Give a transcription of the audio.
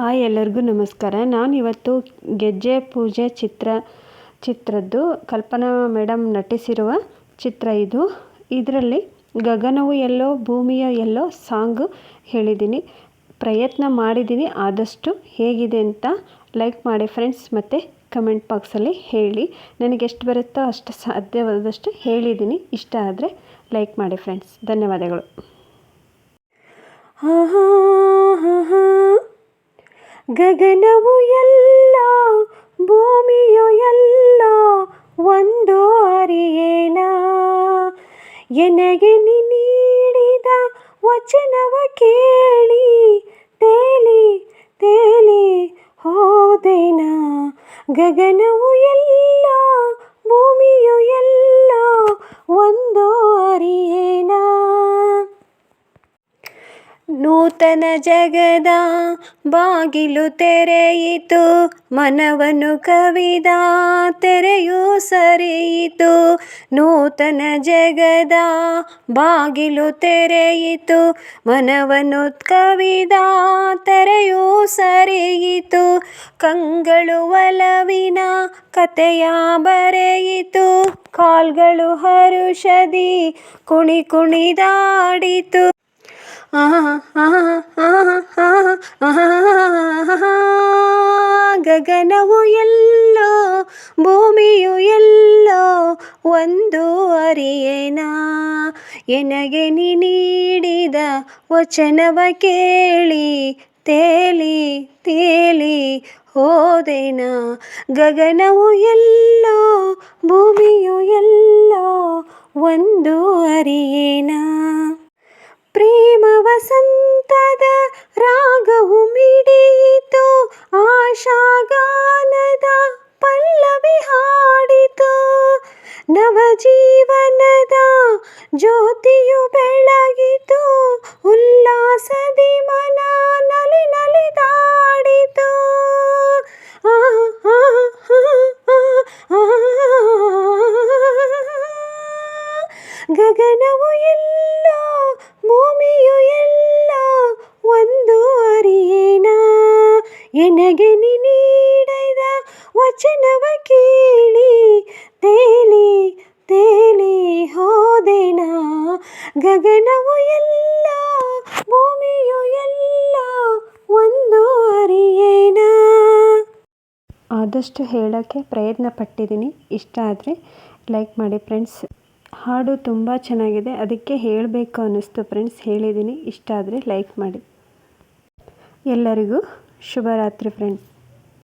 Hi ಎಲ್ಲರಿಗೂ ನಮಸ್ಕಾರ. ನಾನು ಇವತ್ತು ಗೆಜ್ಜೆ ಪೂಜೆ ಚಿತ್ರ, ಚಿತ್ರದ್ದು ಕಲ್ಪನಾ ಮೇಡಮ್ ನಟಿಸಿರುವ ಚಿತ್ರ ಇದು. ಇದರಲ್ಲಿ ಗಗನವು ಎಲ್ಲೋ, ಭೂಮಿಯ ಎಲ್ಲೋ ಸಾಂಗ್ ಹೇಳಿದ್ದೀನಿ ಪ್ರಯತ್ನ ಮಾಡಿದ್ದೀನಿ ಆದಷ್ಟು ಹೇಗಿದೆ ಅಂತ ಲೈಕ್ ಮಾಡಿ ಫ್ರೆಂಡ್ಸ್, ಮತ್ತು ಕಮೆಂಟ್ ಬಾಕ್ಸಲ್ಲಿ ಹೇಳಿ. ನನಗೆ ಎಷ್ಟು ಬರುತ್ತೋ ಅಷ್ಟು ಸಾಧ್ಯವಾದಷ್ಟು ಹೇಳಿದ್ದೀನಿ ಇಷ್ಟ ಆದರೆ ಲೈಕ್ ಮಾಡಿ ಫ್ರೆಂಡ್ಸ್. ಧನ್ಯವಾದಗಳು. ಗಗನವು ಎಲ್ಲ, ಭೂಮಿಯು ಎಲ್ಲ, ಒಂದು ಅರಿಯೇನ? ಎನಗೆ ನೀಡಿದ ವಚನವ ಕೇಳಿ, ತೇಲಿ ತೇಲಿ ಹೋದೇನ? ಗಗನವು ಎಲ್ಲೋ ನೂತನ ಜಗದ ಬಾಗಿಲು ತೆರೆಯಿತು ಮನವನ್ನು ಕವಿದ ತೆರೆಯೂ ಸರಿಯಿತು. ನೂತನ ಜಗದ ಬಾಗಿಲು ತೆರೆಯಿತು ಮನವನ್ನು ಕವಿದ ತೆರೆಯೂ ಸರಿಯಿತು. ಕಂಗಳು ಒಲವಿನ ಕತೆಯ ಬರೆಯಿತು, ಕಾಲ್ಗಳು ಹರುಷದಿ ಕುಣಿ ಕುಣಿದಾಡಿತು. ಗಗನವು ಎಲ್ಲೋ, ಭೂಮಿಯು ಎಲ್ಲೋ, ಒಂದು ಅರಿಯೇನಾ? ಎನಗೆ ನೀಡಿದ ವಚನವ ಕೇಳಿ, ತೇಲಿ ತೇಲಿ ಹೋದೇನ? ಗಗನವು ಎಲ್ಲೋ, ಭೂಮಿಯು ಎಲ್ಲೋ, ಒಂದು ಅರಿಯೇನ? ವಸಂತದ ರಾಗವು ಮಿಡಿಯಿತು ಆಶಾಗಾನದ ಪಲ್ಲವಿ ಹಾಡಿತು ನವಜೀವನದ ಜ್ಯೋತಿಯು ಬೆಳಗಿತು ಉಲ್ಲಾಸದಿ ಮನ ನಲಿ ನಲಿದಾಡಿತು ಗಗನವು ಎಲ್ಲೋ ಮೂ ಎನಗೆ ನೀಡಿದ ವಚನವ ಕೇಳಿ, ತೇಲಿ ತೇಲಿ ಹೋದೆನ? ಗಗನವು ಎಲ್ಲ, ಭೂಮಿಯು ಎಲ್ಲ ಒಂದು ಅರಿಯೇನ? ಆದಷ್ಟು ಹೇಳೋಕ್ಕೆ ಪ್ರಯತ್ನ ಪಟ್ಟಿದ್ದೀನಿ ಇಷ್ಟ ಆದರೆ ಲೈಕ್ ಮಾಡಿ ಫ್ರೆಂಡ್ಸ್ ಹಾಡು ತುಂಬ ಚೆನ್ನಾಗಿದೆ. ಅದಕ್ಕೆ ಹೇಳಬೇಕು ಅನ್ನಿಸ್ತು ಫ್ರೆಂಡ್ಸ್ ಹೇಳಿದ್ದೀನಿ. ಇಷ್ಟ ಆದರೆ ಲೈಕ್ ಮಾಡಿ. ಎಲ್ಲರಿಗೂ ಶುಭರಾತ್ರಿ ಫ್ರೆಂಡ್ಸ್